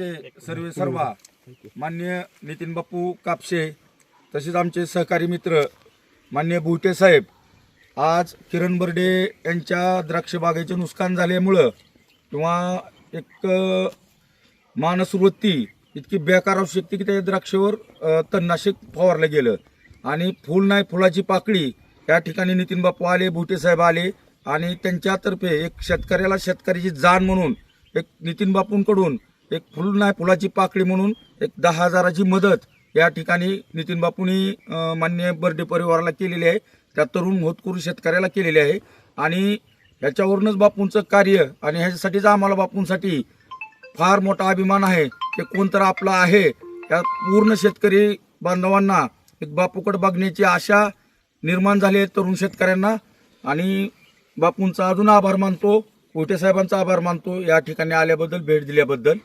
आमचे सर्वे सर्वा मान्य नितीन बापू कापशे तसेच आमचे सहकारी मित्र मान्य बुटे साहेब आज किरण बर्डे यांच्या द्राक्ष बागेचे नुकसान झाल्यामुळं किंवा एक मानसवृत्ती इतकी बेकार शक्ती की त्या द्राक्षावर तणनाशक फवारलं गेलं. आणि फुल नाही फुलाची पाकळी या ठिकाणी नितीन बापू आले भुटे साहेब आले आणि त्यांच्यातर्फे एक शेतकऱ्याला शेतकऱ्याची जाण म्हणून एक नितीन बापूंकडून एक फुल नाही फुलाची पाकळी म्हणून एक दहा हजाराची मदत या ठिकाणी नितीन बापूंनी मान्य बर्डे परिवाराला केलेली आहे. त्या तरुण होतकरू शेतकऱ्याला केलेली आहे. आणि ह्याच्यावरूनच बापूंचं कार्य आणि ह्याच्यासाठीच आम्हाला बापूंसाठी फार मोठा अभिमान आहे ते कोण तर आपला आहे. या पूर्ण शेतकरी बांधवांना एक बापूकडे बघण्याची आशा निर्माण झाली आहे तरुण शेतकऱ्यांना. आणि बापूंचा अजून आभार मानतो कोटे साहेबांचा आभार मानतो. या ठिकाणी आल्याबद्दल भेट दिल्याबद्दल.